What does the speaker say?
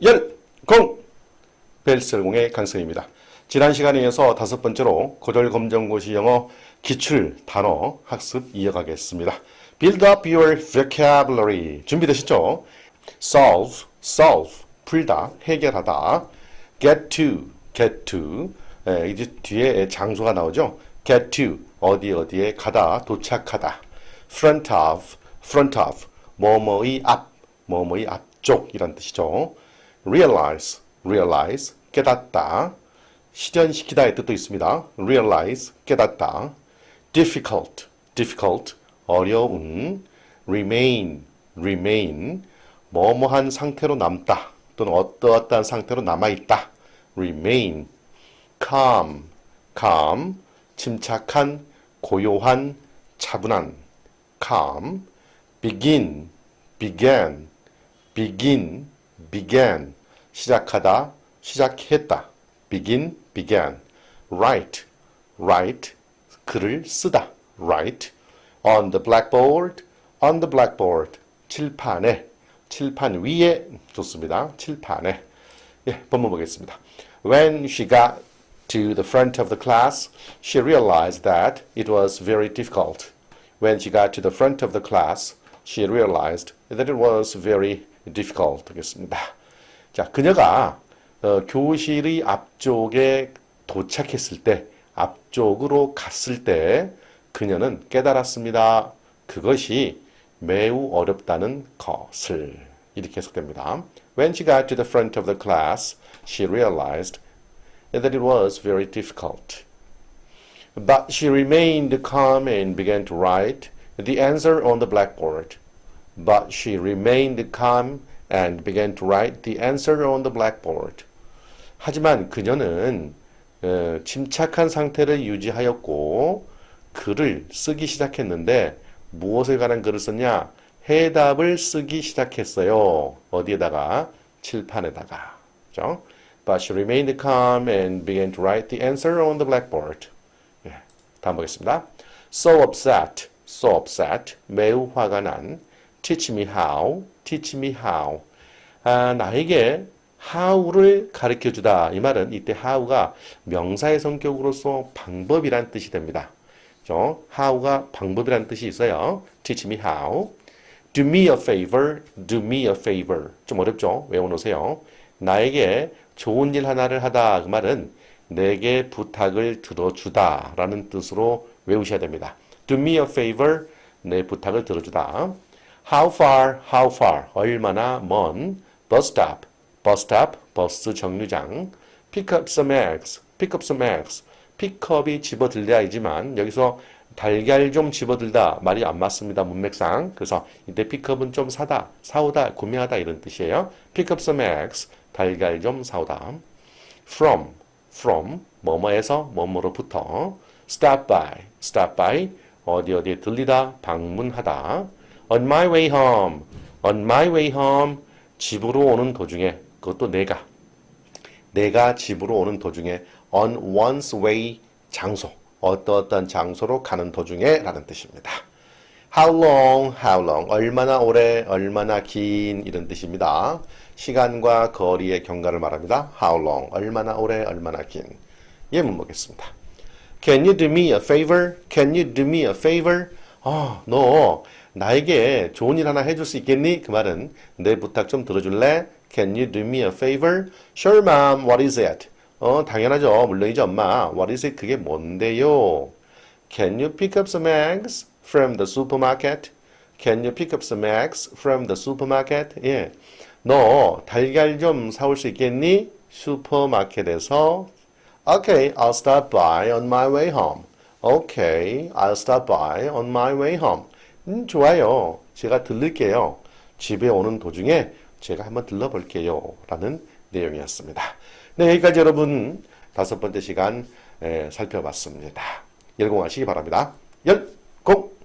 열공! 벨셀공의 강성입니다. 지난 시간에 이어서 다섯 번째로 고졸 검정고시 영어 기출 단어 학습 이어가겠습니다. Build up your vocabulary. 준비되셨죠? solve, solve, 풀다, 해결하다. get to, get to. 예, 이제 뒤에 장소가 나오죠? get to, 어디 어디에 가다, 도착하다. front of, front of, 뭐뭐의 앞, 뭐뭐의 앞쪽 이란 뜻이죠. Realize, realize, 깨닫다. 실현시키다의 뜻도 있습니다. realize, 깨닫다. difficult, difficult, 어려운. remain, remain, 뭐뭐한 상태로 남다 또는 어떠어떠한 상태로 남아있다. remain, calm, calm, 침착한, 고요한, 차분한. calm, begin, began, begin, began, 시작하다, 시작했다. begin, began. write, write, 글을 쓰다. write. on the blackboard, on the blackboard. 칠판에, 칠판 위에 좋습니다. 칠판에. 예, 본문 보겠습니다. When she got to the front of the class, she realized that it was very difficult. When she got to the front of the class, she realized that it was very difficult. 되겠습니다. 자, 그녀가 어, 교실의 앞쪽에 도착했을 때, 앞쪽으로 갔을 때, 그녀는 깨달았습니다. 그것이 매우 어렵다는 것을. 이렇게 해석됩니다. When she got to the front of the class, she realized that it was very difficult. But she remained calm and began to write the answer on the blackboard. But she remained calm and began to write the answer on the blackboard. 하지만 그녀는 어, 침착한 상태를 유지하였고 글을 쓰기 시작했는데 무엇에 관한 글을 썼냐? 해답을 쓰기 시작했어요. 어디에다가? 칠판에다가. 그죠? But she remained calm and began to write the answer on the blackboard. 예, 다음 보겠습니다. So upset, so upset, 매우 화가 난. Teach me how, teach me how. 아, 나에게 how를 가르쳐 주다. 이 말은 이때 how가 명사의 성격으로서 방법이란 뜻이 됩니다. 그죠? how가 방법이란 뜻이 있어요. Teach me how. Do me a favor, do me a favor. 좀 어렵죠? 외워 놓으세요. 나에게 좋은 일 하나를 하다. 그 말은 내게 부탁을 들어주다. 라는 뜻으로 외우셔야 됩니다. Do me a favor, 내 부탁을 들어주다. How far, how far, 얼마나 먼. Bus stop, bus stop, 버스 정류장. Pick up some eggs, pick up some eggs. 픽업이 집어들려야지만 여기서 달걀 좀 집어들다 말이 안 맞습니다 문맥상. 그래서 이때 픽업은 좀 사다 사오다 구매하다 이런 뜻이에요. Pick up some eggs. 달걀 좀 사오다. From from 뭐뭐에서 뭐뭐로부터 stop by. Stop by. 어디 어디에 들리다 방문하다 on my way home on my way home 집으로 오는 도중에 그것도 내가 내가 집으로 오는 도중에 on one's way 장소 어떠어떤 장소로 가는 도중에 라는 뜻입니다. How long, how long, 얼마나 오래, 얼마나 긴 이런 뜻입니다. 시간과 거리의 경과를 말합니다. How long, 얼마나 오래, 얼마나 긴. 예문 보겠습니다. Can you do me a favor? Can you do me a favor? 어, 너 나에게 좋은 일 하나 해줄 수 있겠니? 그 말은 내 부탁 좀 들어줄래? Can you do me a favor? Sure, mom. What is it? 어, 당연하죠. 물론이죠, 엄마. What is it? 그게 뭔데요? Can you pick up some eggs from the supermarket? Can you pick up some eggs from the supermarket? 예. 너 달걀 좀 사올 수 있겠니? 슈퍼마켓에서. Okay, I'll stop by on my way home. Okay, I'll stop by on my way home. 음, 좋아요. 제가 들를게요. 집에 오는 도중에 제가 한번 들러볼게요. 라는 내용이었습니다. 네, 여기까지 여러분 다섯 번째 시간 에, 살펴봤습니다. 열공하시기 바랍니다. 열공!